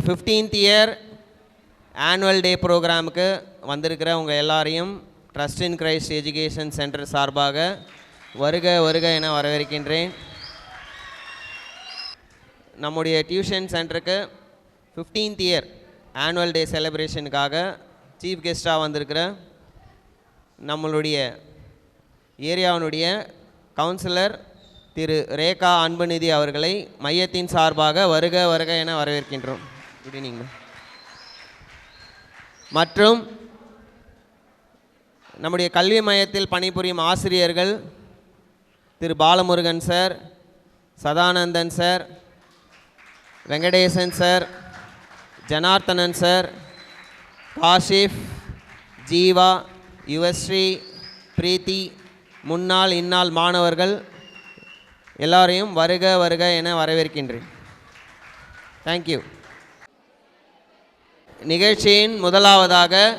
இந்த fifteenth year annual டே ப்ரோக்ராமுக்கு வந்திருக்கிற உங்கள் எல்லாரையும் trust in Christ education centre சார்பாக வருக வருக என வரவேற்கின்றேன். நம்முடைய டியூஷன் சென்டருக்கு ஃபிஃப்டீன்த் இயர் ஆனுவல் டே செலிப்ரேஷனுக்காக சீஃப் கெஸ்ட்டாக வந்திருக்கிற நம்மளுடைய ஏரியாவினுடைய கவுன்சிலர் திரு ரேகா அன்புநிதி அவர்களை மையத்தின் சார்பாக வருக வருக என வரவேற்கின்றோம். குட் ஈவினிங் மற்றும் நம்முடைய கல்வி மையத்தில் பணிபுரியும் ஆசிரியர்கள் திரு Balamurugan sir Sadanandan sir Venkatesan sir Janardhanan sir Kashif Jeeva Yuvasri Preethi முன்னாள் இந்நாள் மாணவர்கள் எல்லாரையும் வருக வருக என வரவேற்கின்றேன். தேங்க்யூ நிகழ்ச்சியின் முதலாவதாக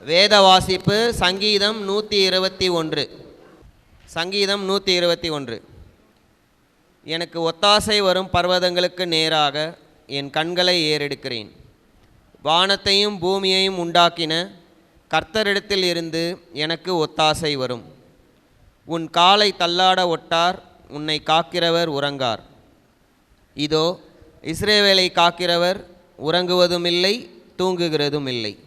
வேத வாசிப்பு சங்கீதம் நூற்றி இருபத்தி ஒன்று. சங்கீதம் நூற்றி இருபத்தி ஒன்று. எனக்கு ஒத்தாசை வரும் பர்வதங்களுக்கு நேராக என் கண்களை ஏறெடுக்கிறேன். வானத்தையும் பூமியையும் உண்டாக்கின கர்த்தரிடத்தில் இருந்து எனக்கு ஒத்தாசை வரும். உன் காலை தள்ளாட ஒட்டார் உன்னை காக்கிறவர் உறங்கார். இதோ இஸ்ரேவேலை காக்கிறவர் உறங்குவதுமில்லை தூங்குகிறதும் இல்லை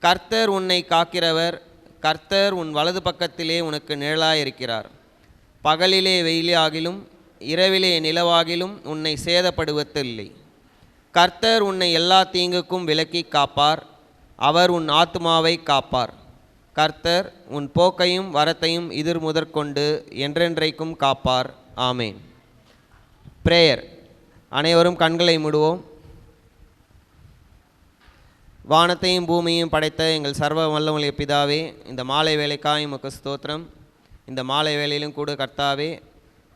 கர்த்தர் உன்னை காக்கிறவர் கர்த்தர் உன் வலது பக்கத்திலே உனக்கு நிழலாயிருக்கிறார். பகலிலே வெயிலாகிலும் இரவிலே நிலவாகிலும் உன்னை சேதப்படுவதில்லை. கர்த்தர் உன்னை எல்லா தீங்குக்கும் விலக்கி காப்பார் அவர் உன் ஆத்மாவை காப்பார். கர்த்தர் உன் போக்கையும் வரத்தையும் எதிர் முதற்கொண்டு என்றென்றைக்கும் காப்பார். ஆமேன். பிரேயர் அனைவரும் கண்களை மூடுவோம். வானத்தையும் பூமியையும் படைத்த எங்கள் சர்வ வல்லமுடைய பிதாவே இந்த மாலை வேலைக்காய் எமக்கு ஸ்தோத்திரம். இந்த மாலை வேலையிலும் கூட கர்த்தாவே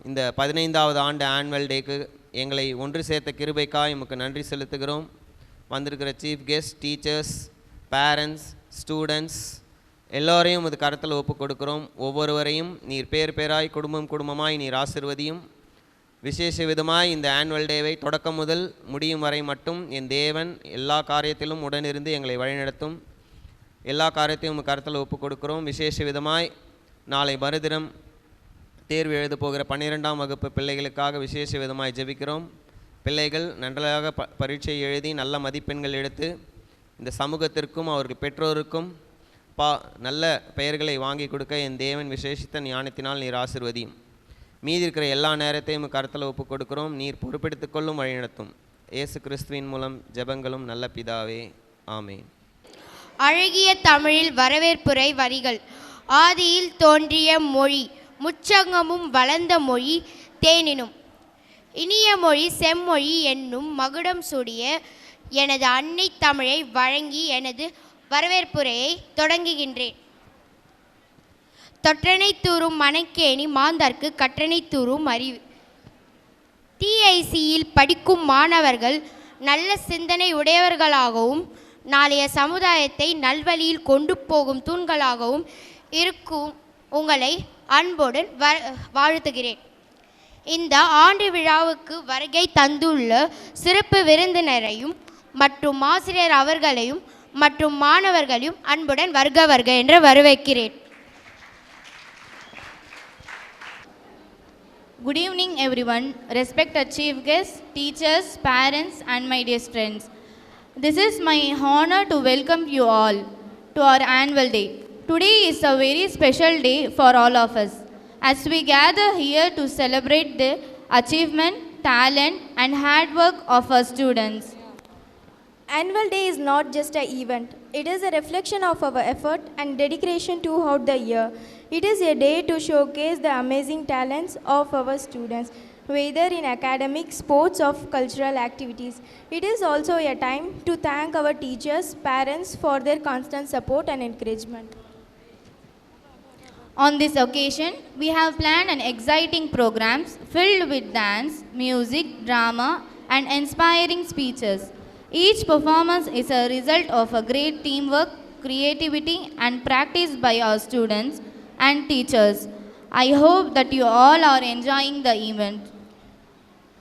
இந்த பதினைந்தாவது ஆண்டு ஆனுவல் டேக்கு எங்களை ஒன்று சேர்த்த கிருபைக்காக எமக்கு நன்றி செலுத்துகிறோம். வந்திருக்கிற chief guest teachers parents students எல்லோரையும் உமது கரத்தில் ஒப்பு கொடுக்கிறோம் ஒவ்வொருவரையும் நீர் பேர் பேராய் குடும்பம் குடும்பமாய் நீர் ஆசிர்வதியும். விசேஷ விதமாய் இந்த ஆனுவல் டேவை தொடக்கம் முதல் முடியும் வரை மட்டும் என் தேவன் எல்லா காரியத்திலும் உடனிருந்து எங்களை வழிநடத்தும். எல்லா காரியத்தையும் கருத்தில் ஒப்பு கொடுக்கிறோம். விசேஷ விதமாய் நாளை மறுதினம் தேர்வு எழுத போகிற பன்னிரெண்டாம் வகுப்பு பிள்ளைகளுக்காக விசேஷ விதமாய் ஜெபிக்கிறோம். பிள்ளைகள் நன்றாக ப பரீட்சை எழுதி நல்ல மதிப்பெண்கள் எடுத்து இந்த சமூகத்திற்கும் அவர்கள் பெற்றோருக்கும் பா நல்ல பெயர்களை வாங்கி கொடுக்க என் தேவன் விசேஷித்த ஞானத்தினால் நீர் ஆசிர்வதியும். மீதி இருக்கிற எல்லா நேரத்தையும் கருத்தில் ஒப்பு கொடுக்கிறோம். நீர் பொறுப்பெடுத்து கொள்ளும் வழிநடத்தும். இயேசு கிறிஸ்துவின் மூலம் ஜெபங்களும் நல்ல பிதாவே. ஆமேன். அழகிய தமிழில் வரவேற்புரை வரிகள். ஆதியில் தோன்றிய மொழி முச்சங்கமும் வளர்ந்த மொழி தேனினும். இனிய மொழி செம்மொழி என்னும் மகுடம் சூடிய எனது அன்னை தமிழை வழங்கி எனது வரவேற்புரையை தொடங்குகின்றேன். தொற்றனை தூறும் மணக்கேணி மாந்தர்க்கு கற்றனை தூறும் அறிவு டிஐசியில் படிக்கும் மாணவர்கள் நல்ல சிந்தனை உடையவர்களாகவும் நாளைய சமுதாயத்தை நல்வழியில் கொண்டு போகும் தூண்களாகவும் இருக்கும் உங்களை அன்புடன் வ வாழ்த்துகிறேன். இந்த ஆண்டு விழாவுக்கு வருகை தந்துள்ள சிறப்பு விருந்தினரையும் மற்றும் ஆசிரியர் அவர்களையும் மற்றும் மாணவர்களையும் அன்புடன் வருக வருக என்று வரவேற்கிறேன். Good evening, everyone. Respected chief guests, teachers, parents, and my dear friends. This is my honor to welcome you all to our annual day. Today is a very special day for all of us as we gather here to celebrate the achievement, talent, and hard work of our students. Annual Day is not just an event, it is a reflection of our effort and dedication throughout the year. It is a day to showcase the amazing talents of our students, whether in academic, sports, or cultural activities. It is also a time to thank our teachers, parents for their constant support and encouragement. On this occasion, we have planned an exciting programs filled with dance, music, drama, and inspiring speeches. Each performance is a result of a great teamwork, creativity, and practice by our students and teachers. I hope that you all are enjoying the event.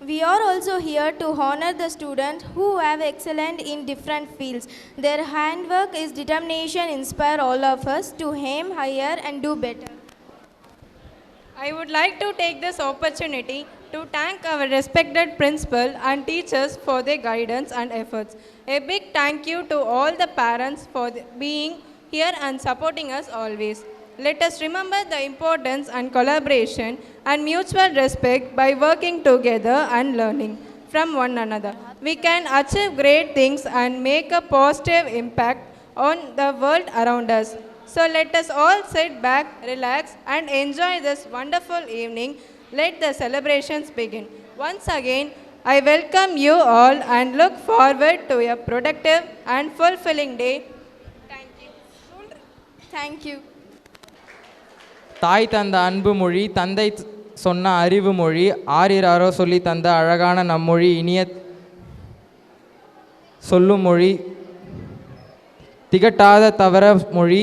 We are also here to honor the students who have excelled in different fields. Their handwork is determination inspire all of us to aim higher and do better. I would like to take this opportunity to thank our respected principal and teachers for their guidance and efforts. A big thank you to all the parents for the- being here and supporting us always. Let us remember the importance and collaboration and mutual respect by working together and learning from one another. We can achieve great things and make a positive impact on the world around us. So let us all sit back, relax, and enjoy this wonderful evening. Let the celebrations begin. Once again, I welcome you all and look forward to a productive and fulfilling day. Thank you. Thank you. தாய் தந்த அன்பு மொழி தந்தை சொன்ன அறிவு மொழி ஆரிராரோ சொல்லி தந்த அழகான நம்மொழி இனிய சொல்லும் மொழி திகட்டாத தவற மொழி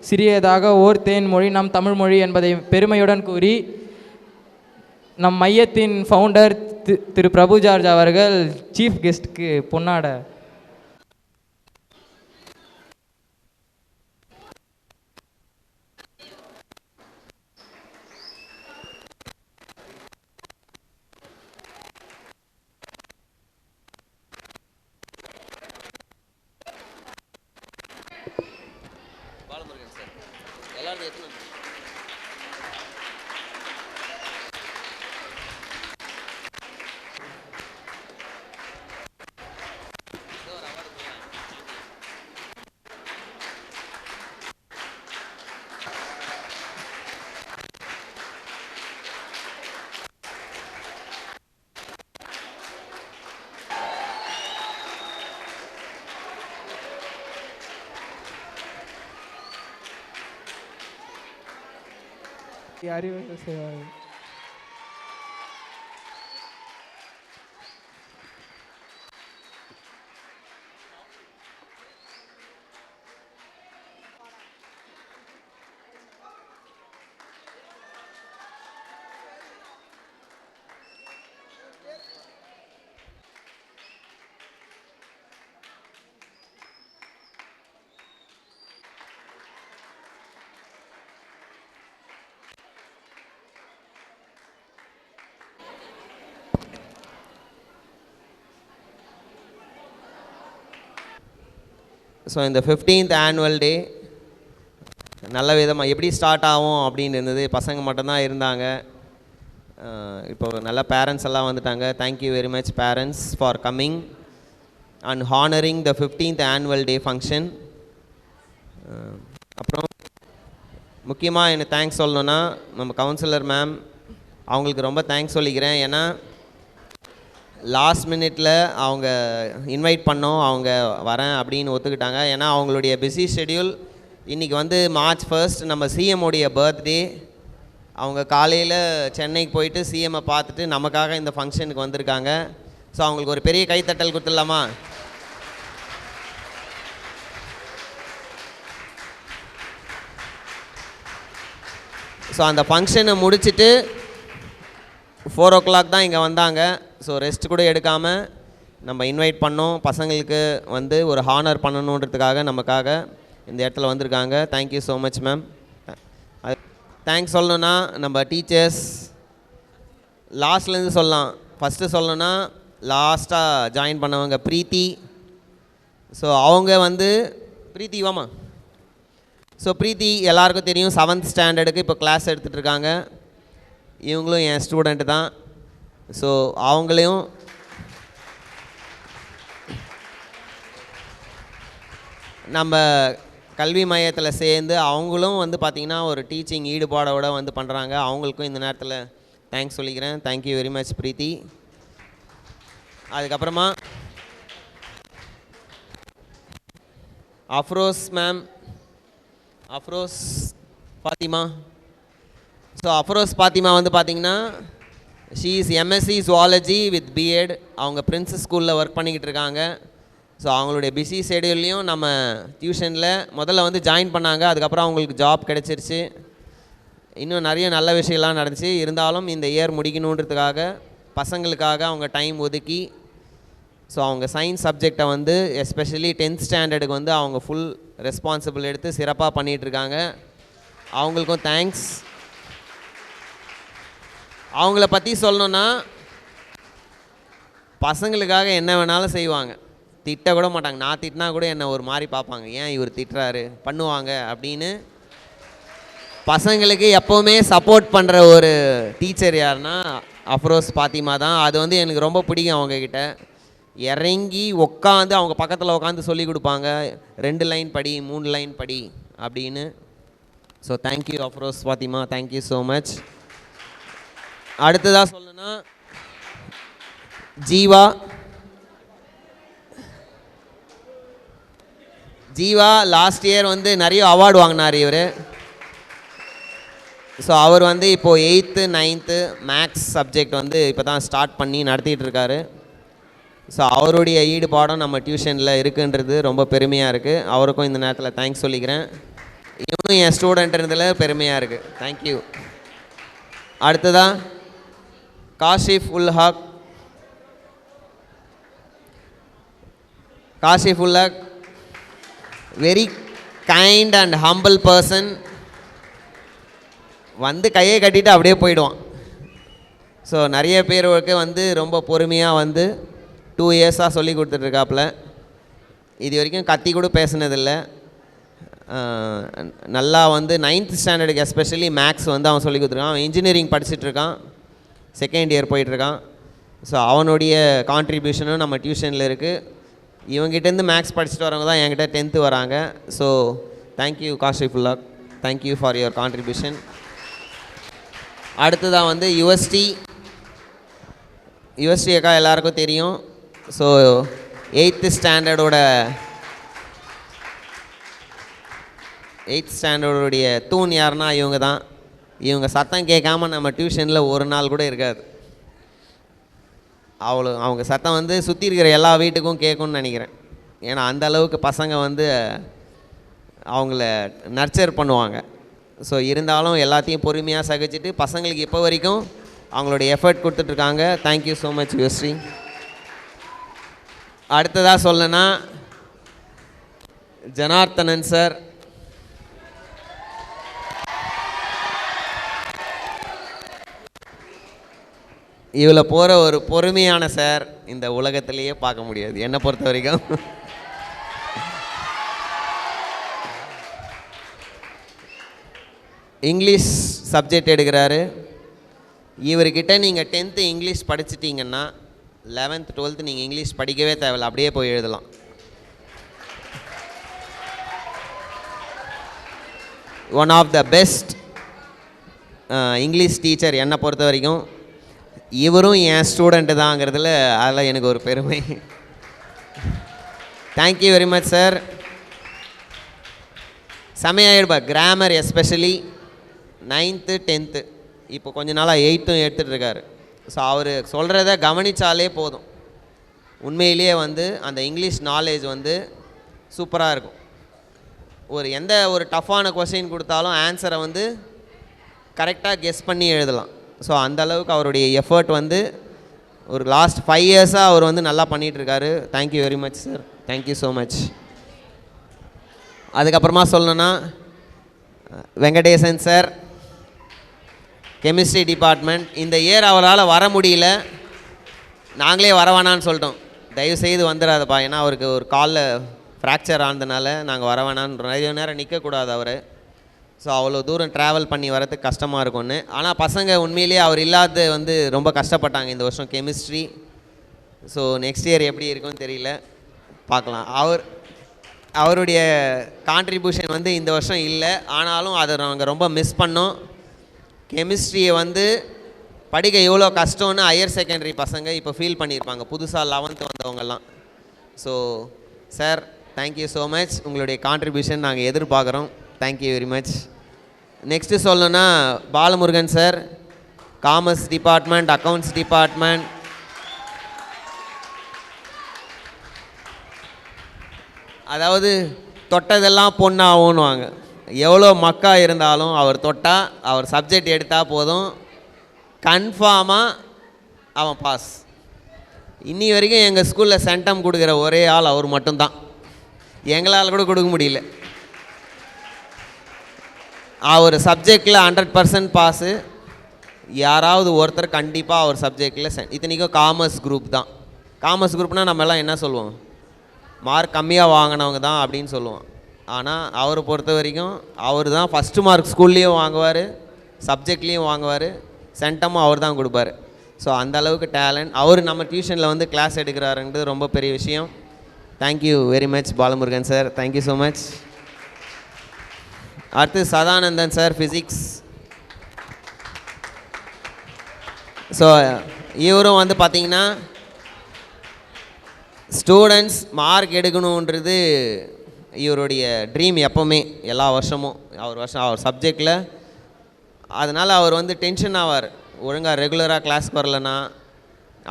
சிறியதாக ஓர் தேன் மொழி நம் தமிழ் மொழி என்பதை பெருமையுடன் கூறி நம் மையத்தின் ஃபவுண்டர் திரு பிரபு ஜார்ஜ் அவர்கள் சீஃப் கெஸ்ட்க்கு பொன்னாட प्रयत्न यारी में सेवा है ஸோ இந்த ஃபிஃப்டீன்த் ஆனுவல் டே நல்ல விதமாக எப்படி ஸ்டார்ட் ஆகும் அப்படின்னு இருந்தது. பசங்க மட்டும்தான் இருந்தாங்க. இப்போ நல்ல பேரண்ட்ஸ் எல்லாம் வந்துட்டாங்க. Thank you very much parents for coming and honouring the fifteenth annual day function அப்புறம் முக்கியமாக எனக்கு தேங்க்ஸ் சொல்லணுன்னா நம்ம கவுன்சிலர் மேம் அவங்களுக்கு ரொம்ப தேங்க்ஸ் சொல்லிக்கிறேன். ஏன்னா லாஸ்ட் மினிட்ல அவங்க இன்வைட் பண்ணோம் அவங்க வரேன் அப்படின்னு ஒத்துக்கிட்டாங்க. ஏன்னா அவங்களுடைய பிஸி ஷெட்யூல் இன்றைக்கி வந்து மார்ச் ஃபர்ஸ்ட் நம்ம சிஎம்முடைய பர்த்டே அவங்க காலையில் சென்னைக்கு போயிட்டு சிஎம்மை பார்த்துட்டு நமக்காக இந்த ஃபங்க்ஷனுக்கு வந்திருக்காங்க. ஸோ அவங்களுக்கு ஒரு பெரிய கைத்தட்டல் கொடுத்துடலாமா? ஸோ அந்த ஃபங்க்ஷனை முடிச்சுட்டு ஃபோர் ஓ கிளாக் தான் இங்கே வந்தாங்க. ஸோ ரெஸ்ட் கூட எடுக்காமல் நம்ம இன்வைட் பண்ணோம். பசங்களுக்கு வந்து ஒரு ஹானர் பண்ணணுன்றதுக்காக நமக்காக இந்த இடத்துல வந்திருக்காங்க. Thank you so much ma'am thanks சொல்லணுன்னா நம்ம டீச்சர்ஸ் லாஸ்ட்லேருந்து சொல்லலாம். ஃபஸ்ட்டு சொல்லணுன்னா லாஸ்ட்டாக ஜாயின் பண்ணவங்க ப்ரீத்தி. ஸோ அவங்க வந்து ப்ரீத்தி வாமா ஸோ ப்ரீத்தி எல்லாருக்கும் தெரியும் செவன்த் ஸ்டாண்டர்டுக்கு இப்போ கிளாஸ் எடுத்துகிட்டு இருக்காங்க. இவங்களும் என் ஸ்டூடெண்ட்டு தான். ஸோ அவங்களையும் நம்ம கல்வி மையத்தில் சேர்ந்து அவங்களும் வந்து பார்த்திங்கன்னா ஒரு டீச்சிங் ஈடுபாடோட வந்து பண்ணுறாங்க அவங்களுக்கும் இந்த நேரத்தில் தேங்க்ஸ் சொல்லிக்கிறேன். Thank you very much Preethi. அதுக்கப்புறமா அஃப்ரோஸ் மேம் அஃப்ரோஸ் பாத்திமா ஸோ அஃப்ரோஸ் பாத்திமா வந்து பார்த்திங்கன்னா she is MSc zoology with BEd அவங்க பிரின்ஸஸ் ஸ்கூலில் ஒர்க் பண்ணிக்கிட்டு இருக்காங்க. ஸோ அவங்களுடைய பிஸி ஷெடியூல்லையும் நம்ம டியூஷனில் முதல்ல வந்து ஜாயின் பண்ணாங்க. அதுக்கப்புறம் அவங்களுக்கு ஜாப் கிடச்சிருச்சு. இன்னும் நிறைய நல்ல விஷயம்லாம் நடந்துச்சு. இருந்தாலும் இந்த இயர் முடிக்கணுன்றதுக்காக பசங்களுக்காக அவங்க டைம் ஒதுக்கி ஸோ அவங்க சயின்ஸ் சப்ஜெக்டை வந்து எஸ்பெஷலி டென்த் ஸ்டாண்டர்டுக்கு வந்து அவங்க ஃபுல் ரெஸ்பான்சிபிள் எடுத்து சிறப்பாக பண்ணிகிட்ருக்காங்க அவங்களுக்கும் தேங்க்ஸ் அவங்கள பற்றி சொல்லணுன்னா பசங்களுக்காக என்ன வேணாலும் செய்வாங்க. திட்ட கூட மாட்டாங்க. நான் திட்டினா கூட என்னை ஒரு மாதிரி பார்ப்பாங்க. ஏன் இவர் திட்டுறாரு? பண்ணுவாங்க. அப்படின்னு பசங்களுக்கு எப்போவுமே சப்போர்ட் பண்ணுற ஒரு டீச்சர் யாருன்னா அஃப்ரோஸ் பாத்திமா தான். அது வந்து எனக்கு ரொம்ப பிடிக்கும் அவங்கக்கிட்ட இறங்கி உட்காந்து அவங்க பக்கத்தில் உட்காந்து சொல்லி கொடுப்பாங்க. ரெண்டு லைன் படி மூணு லைன் படி. அப்படின்னு. So thank you Afroz Fathima. Thank you so much அடுத்ததாக சொல்லணும்னா ஜீவா. ஜீவா லாஸ்ட் இயர் வந்து நிறைய அவார்டு வாங்கினார் இவர். ஸோ அவர் வந்து இப்போது எயித்து நைன்த்து மேக்ஸ் சப்ஜெக்ட் வந்து இப்போ தான் ஸ்டார்ட் பண்ணி நடத்திட்டு இருக்காரு. ஸோ அவருடைய ஈடுபாடும் நம்ம டியூஷனில் இருக்குன்றது ரொம்ப பெருமையாக இருக்குது அவருக்கும் இந்த நேரத்தில் தேங்க்ஸ் சொல்லிக்கிறேன். இவனும் என் ஸ்டூடெண்ட்ன்றதில் பெருமையாக இருக்குது தேங்க்யூ அடுத்ததாக Kasif ul Haq. Kashif ul Haq very kind and humble person வந்து கையை கட்டிட்டு அப்படியே போயிடுவான். ஸோ நிறைய பேருக்கு வந்து ரொம்ப பொறுமையாக வந்து டூ இயர்ஸாக சொல்லி கொடுத்துட்ருக்காப்புல. இது வரைக்கும் கத்தி கூட பேசினதில்லை. நல்லா வந்து நைன்த் ஸ்டாண்டர்டுக்கு எஸ்பெஷலி மேக்ஸ் வந்து அவன் சொல்லி கொடுத்துருக்கான். அவன் இன்ஜினியரிங் படிச்சுட்ருக்கான். செகண்ட் இயர் போயிட்டுருக்கான். ஸோ அவனுடைய கான்ட்ரிபியூஷனும் நம்ம டியூஷனில் இருக்குது இவங்ககிட்டேருந்து மேக்ஸ் படிச்சுட்டு வரவங்க தான் என்கிட்ட டென்த்து வராங்க. So thank you Kashifullah thank you for your contribution அடுத்ததாக வந்து யுஎஸ்டி யுஎஸ்டி அக்கா எல்லாருக்கும் தெரியும். ஸோ எயித்து ஸ்டாண்டர்டோட எயித் ஸ்டாண்டர்டுடைய தூண் யாருன்னா இவங்க தான். இவங்க சத்தம் கேட்காம நம்ம டியூஷனில் ஒரு நாள் கூட இருக்காது. அவ்வளோ அவங்க சத்தம் வந்து சுற்றி இருக்கிற எல்லா வீட்டுக்கும் கேட்கும்னு நினைக்கிறேன். ஏன்னா அந்த அளவுக்கு பசங்க வந்து அவங்கள நர்ச்சர் பண்ணுவாங்க. ஸோ இருந்தாலும் எல்லாத்தையும் பொறுமையாக சகிச்சுட்டு பசங்களுக்கு இப்போ வரைக்கும் அவங்களுடைய எஃபர்ட் கொடுத்துட்ருக்காங்க. தேங்க்யூ ஸோ மச் யோஸ்ரீ அடுத்ததாக சொல்லனா ஜனார்த்தனன் சார் இதில் போகிற ஒரு பொறுமையான சார் இந்த உலகத்திலேயே பார்க்க முடியாது. என்னை பொறுத்த வரைக்கும். இங்கிலீஷ் சப்ஜெக்ட் எடுக்கிறாரு. இவர்கிட்ட நீங்கள் டென்த்து இங்கிலீஷ் படிச்சிட்டிங்கன்னா லெவன்த் டுவெல்த்து நீங்கள் இங்கிலீஷ் படிக்கவே தேவையில்ல. அப்படியே போய் எழுதலாம். One of the best English teacher என்னை பொறுத்த வரைக்கும். இவரும் என் ஸ்டூடெண்ட்டு தாங்கிறதுல அதில் எனக்கு ஒரு பெருமை. Thank you very much sir செமையாயிடுப்பா grammar especially ninth tenth இப்போ கொஞ்ச நாளாக எயித்தும் எடுத்துகிட்ருக்காரு ஸோ அவர் சொல்கிறத கவனித்தாலே போதும். உண்மையிலேயே வந்து அந்த இங்கிலீஷ் நாலேஜ் வந்து சூப்பராக இருக்கும். ஒரு எந்த ஒரு டஃப்பான கொஸ்டின் கொடுத்தாலும் ஆன்சரை வந்து கரெக்டாக கெஸ் பண்ணி எழுதலாம். ஸோ அந்த அளவுக்கு அவருடைய எஃபர்ட் வந்து ஒரு லாஸ்ட் ஃபைவ் இயர்ஸாக அவர் வந்து நல்லா பண்ணிகிட்ருக்காரு thank you very much sir thank you so much அதுக்கப்புறமா சொல்லணுன்னா வெங்கடேசன் சார் கெமிஸ்ட்ரி டிபார்ட்மெண்ட் இந்த இயர் அவரால் வர முடியல. நாங்களே வர வேணான்னு சொல்லிட்டோம். தயவுசெய்து வந்துடாதப்பா. ஏன்னா அவருக்கு ஒரு காலில் ஃப்ராக்சர் ஆனதுனால நாங்கள் வர வேணான்னு நிறைய நேரம் நிற்கக்கூடாது அவர். ஸோ அவ்வளோ தூரம் ட்ராவல் பண்ணி வரதுக்கு கஷ்டமாக இருக்கும்னு. ஆனால் பசங்க உண்மையிலேயே அவர் இல்லாத வந்து ரொம்ப கஷ்டப்பட்டாங்க இந்த வருஷம் கெமிஸ்ட்ரி ஸோ நெக்ஸ்ட் இயர் எப்படி இருக்கும்னு தெரியல. பார்க்கலாம். அவர் அவருடைய கான்ட்ரிபியூஷன் வந்து இந்த வருஷம் இல்லை. ஆனாலும் அதை நாங்கள் ரொம்ப மிஸ் பண்ணோம். கெமிஸ்ட்ரியை வந்து படிக்க எவ்வளோ கஷ்டம்னு ஹையர் செகண்டரி பசங்க இப்போ ஃபீல் பண்ணியிருப்பாங்க. புதுசாக eleventh வந்தவங்கெல்லாம். So sir thank you so much உங்களுடைய கான்ட்ரிபியூஷன் நாங்கள் எதிர்பார்க்குறோம். Thank you very much next சொல்லணும்னா Balamurugan sir commerce department accounts department அதாவது தொட்டதெல்லாம் பொண்ணாகும்னுவாங்க. எவ்வளோ மக்கா இருந்தாலும் அவர் தொட்டால் அவர் சப்ஜெக்ட் எடுத்தால் போதும். கன்ஃபார்மாக அவன் பாஸ் இன்னி வரைக்கும் எங்கள் ஸ்கூலில் சென்டம் கொடுக்குற ஒரே ஆள் அவர் மட்டும்தான். எங்களால் கூட கொடுக்க முடியல. அவர் சப்ஜெக்டில் ஹண்ட்ரட் பர்சன்ட் பாஸு யாராவது ஒருத்தர் கண்டிப்பாக அவர் சப்ஜெக்டில் இத்தனைக்கும் காமர்ஸ் குரூப் தான். காமர்ஸ் குரூப்னால் நம்மெல்லாம் என்ன சொல்லுவோம்? மார்க் கம்மியாக வாங்கினவங்க தான் அப்படின்னு சொல்லுவோம். ஆனால் அவரை பொறுத்த வரைக்கும் அவர் தான் ஃபஸ்ட்டு மார்க் ஸ்கூல்லேயும் வாங்குவார் சப்ஜெக்ட்லேயும் வாங்குவார் சென்டமும் அவர் தான் கொடுப்பாரு. ஸோ அந்த அளவுக்கு டேலண்ட் அவர் நம்ம டியூஷனில் வந்து கிளாஸ் எடுக்கிறாருன்றது ரொம்ப பெரிய விஷயம். Thank you very much Balamurugan sir thank you so much அடுத்து சதானந்தன் சார் ஃபிசிக்ஸ் ஸோ இவரும் வந்து பார்த்தீங்கன்னா ஸ்டூடெண்ட்ஸ் மார்க் எடுக்கணுன்றது இவருடைய ட்ரீம் எப்போவுமே எல்லா வருஷமும். அவர் வருஷம் அவர் சப்ஜெக்டில் அதனால் அவர் வந்து டென்ஷன் ஆவார். ஒழுங்காக ரெகுலராக கிளாஸ்க்கு வரலன்னா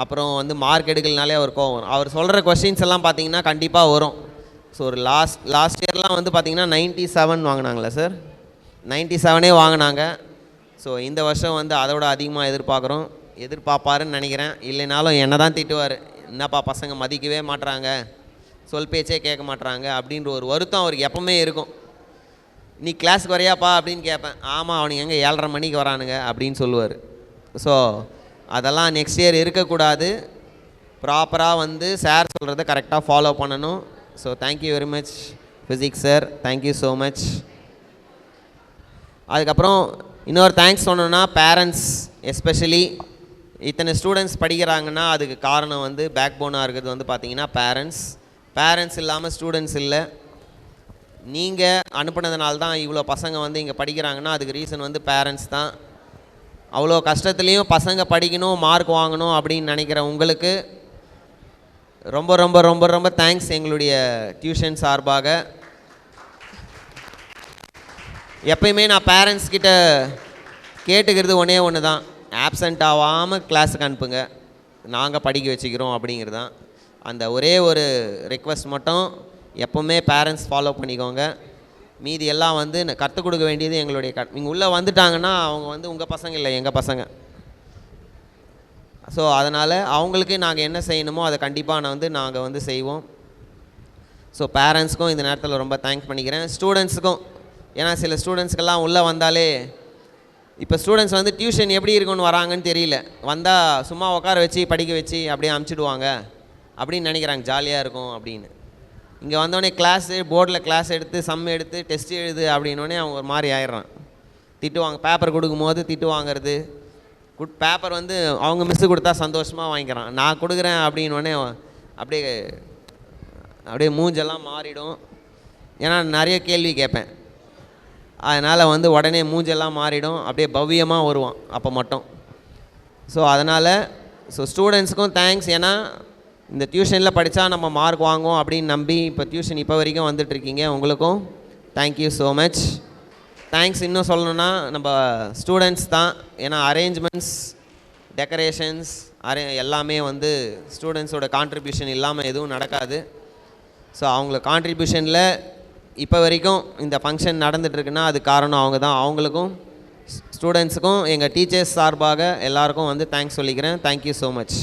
அப்புறம் வந்து மார்க் எடுக்கலனாலே அவர் கோவம் அவர் சொல்கிற கொஷின்ஸ் எல்லாம் பார்த்தீங்கன்னா கண்டிப்பாக வரும். ஸோ ஒரு லாஸ்ட் லாஸ்ட் இயர்லாம் வந்து பார்த்திங்கன்னா நைன்ட்டி செவன் வாங்கினாங்களே சார் நைன்ட்டி செவனே வாங்கினாங்க. ஸோ இந்த வருஷம் வந்து அதை விட அதிகமாக எதிர்பார்க்குறோம். எதிர்பார்ப்பாருன்னு நினைக்கிறேன். இல்லைனாலும் என்ன தான் திட்டுவார். என்னப்பா பசங்க மதிக்கவே மாட்றாங்க. சொல் பேச்சே கேட்க மாட்றாங்க அப்படின்ற ஒரு வருத்தம் அவருக்கு எப்பவுமே இருக்கும். நீ கிளாஸுக்கு வரையாப்பா அப்படின்னு கேட்பேன். ஆமாம் அவனுங்க எங்கே ஏழரை மணிக்கு வரானுங்க அப்படின்னு சொல்லுவார். ஸோ அதெல்லாம் நெக்ஸ்ட் இயர் இருக்கக்கூடாது. ப்ராப்பராக வந்து சார் சொல்கிறத கரெக்டாக ஃபாலோ பண்ணணும். So thank you very much physics sir thank you so much அதுக்கப்புறம் இன்னொரு தேங்க்ஸ் சொன்னோன்னா பேரண்ட்ஸ் எஸ்பெஷலி இத்தனை ஸ்டூடெண்ட்ஸ் படிக்கிறாங்கன்னா அதுக்கு காரணம் வந்து பேக் போனாக இருக்கிறது வந்து பார்த்தீங்கன்னா பேரண்ட்ஸ் பேரண்ட்ஸ் இல்லாமல் ஸ்டூடெண்ட்ஸ் இல்லை. நீங்கள் அனுப்புனதுனால தான் இவ்வளோ பசங்க வந்து இங்கே படிக்கிறாங்கன்னா அதுக்கு ரீசன் வந்து பேரண்ட்ஸ் தான். அவ்வளோ கஷ்டத்துலேயும் பசங்க படிக்கணும் மார்க் வாங்கணும் அப்படின்னு நினைக்கிற உங்களுக்கு ரொம்ப ரொம்ப ரொம்ப ரொம்ப தேங்க்ஸ் எங்களுடைய டியூஷன் சார்பாக. எப்பயுமே நான் பேரண்ட்ஸ் கிட்ட கேட்டுக்கிறது ஒன்றே ஒன்று தான் ஆப்சண்ட் ஆகாமல் கிளாஸுக்கு அனுப்புங்க. நாங்கள் படிக்க வச்சுக்கிறோம் அப்படிங்கிறது தான் அந்த ஒரே ஒரு ரெக்வஸ்ட் மட்டும் எப்போவுமே பேரண்ட்ஸ் ஃபாலோ பண்ணிக்கோங்க. மீதி எல்லாம் வந்து கற்றுக் கொடுக்க வேண்டியது எங்களுடைய கட் நீங்கள் உள்ளே வந்துட்டாங்கன்னா அவங்க வந்து உங்கள் பசங்க இல்லை எங்கள் பசங்க. ஸோ அதனால் அவங்களுக்கு நாங்கள் என்ன செய்யணுமோ அதை கண்டிப்பாக நான் வந்து நாங்கள் வந்து செய்வோம். ஸோ பேரண்ட்ஸ்க்கும் இந்த நேரத்தில் ரொம்ப தேங்க்ஸ் பண்ணிக்கிறேன். ஸ்டூடெண்ட்ஸுக்கும் ஏன்னா சில ஸ்டூடெண்ட்ஸ்க்கெல்லாம் உள்ளே வந்தாலே இப்போ ஸ்டூடெண்ட்ஸ் வந்து டியூஷன் எப்படி இருக்குன்னு வராங்கன்னு தெரியல. வந்தால் சும்மா உட்கார வச்சு படிக்க வச்சு அப்படியே அமுச்சிடுவாங்க. அப்படின்னு நினைக்கிறாங்க. ஜாலியாக இருக்கும் அப்படின்னு. இங்கே வந்தோடனே கிளாஸு போர்டில் கிளாஸ் எடுத்து சம் எடுத்து டெஸ்ட் எழுது அப்படின்னோடனே அவங்க ஒரு மாதிரி ஆயிடுறான் திட்டுவாங்க. பேப்பர் கொடுக்கும்போது திட்டு வாங்குறது. குட் பேப்பர் வந்து அவங்க மிஸ்ஸு கொடுத்தா சந்தோஷமாக வாங்கிக்கிறான். நான் கொடுக்குறேன் அப்படின்னோடனே அப்படியே அப்படியே மூஞ்செல்லாம் மாறிடும். ஏன்னா நிறைய கேள்வி கேட்பேன். அதனால் வந்து உடனே மூஞ்செல்லாம் மாறிடும். அப்படியே பவ்யமாக வருவான் அப்போ மட்டும். ஸோ அதனால் ஸோ ஸ்டூடெண்ட்ஸுக்கும் தேங்க்ஸ் ஏன்னா இந்த டியூஷனில் படித்தா நம்ம மார்க் வாங்குவோம் அப்படின்னு நம்பி இப்போ டியூஷன் இப்போ வரைக்கும் வந்துட்டுருக்கீங்க உங்களுக்கும் தேங்க்யூ ஸோ மச் தேங்க்ஸ் இன்னும் சொல்லணுன்னா நம்ம ஸ்டூடெண்ட்ஸ் தான். ஏன்னா அரேஞ்ச்மெண்ட்ஸ் டெக்கரேஷன்ஸ் அரே எல்லாமே வந்து ஸ்டூடெண்ட்ஸோட கான்ட்ரிபியூஷன் இல்லாமல் எதுவும் நடக்காது. ஸோ அவங்கள கான்ட்ரிபியூஷனில் இப்போ வரைக்கும் இந்த ஃபங்க்ஷன் நடந்துகிட்ருக்குன்னா அது காரணம் அவங்க தான். அவங்களுக்கும் ஸ்டூடெண்ட்ஸுக்கும் எங்கள் டீச்சர்ஸ் சார்பாக எல்லாருக்கும் வந்து தேங்க்ஸ் சொல்லிக்கிறேன். Thank you so much